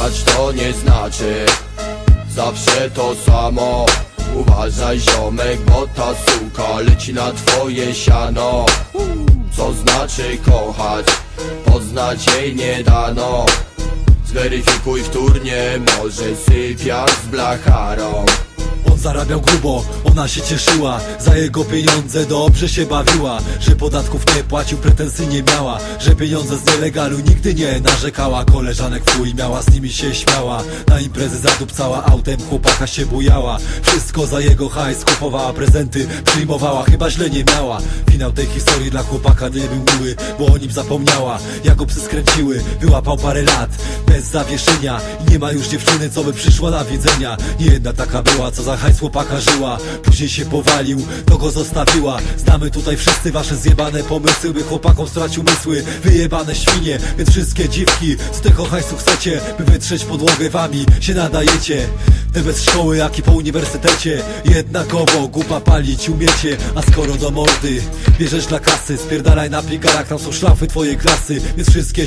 Kochać to nie znaczy. Zawsze to samo. Uważaj ziomek, bo ta suka leci na twoje siano. Co znaczy kochać? Poznać jej nie dano. Zweryfikuj wtórnie, może sypiasz z blacharą zarabiał grubo, ona się cieszyła Za jego pieniądze dobrze się bawiła Że podatków nie płacił, pretensji nie miała Że pieniądze z nielegalu nigdy nie narzekała. Koleżanek chuj miała, z nimi się śmiała Na imprezy zadupcała autem, chłopaka się bujała. Wszystko za jego hajs, kupowała prezenty Przyjmowała, chyba źle nie miała. Finał tej historii dla chłopaka nie był miły Bo o nim zapomniała, jak psy skręciły Wyłapał parę lat, bez zawieszenia. I nie ma już dziewczyny, co by przyszła na widzenia. Nie jedna taka była, co za hajs chłopaka żyła Później się powalił, to go zostawiła. Znamy tutaj wszyscy wasze zjebane pomysły By chłopakom stracił mysły, wyjebane świnie Więc wszystkie dziwki, z tego hajsu chcecie By wytrzeć podłogę wami, się nadajecie. Te bez szkoły, jak i po uniwersytecie Jednakowo głupa palić umiecie. A skoro do mordy bierzesz dla kasy Spierdalaj na pigarach, tam są szlafy twojej klasy Więc wszystkie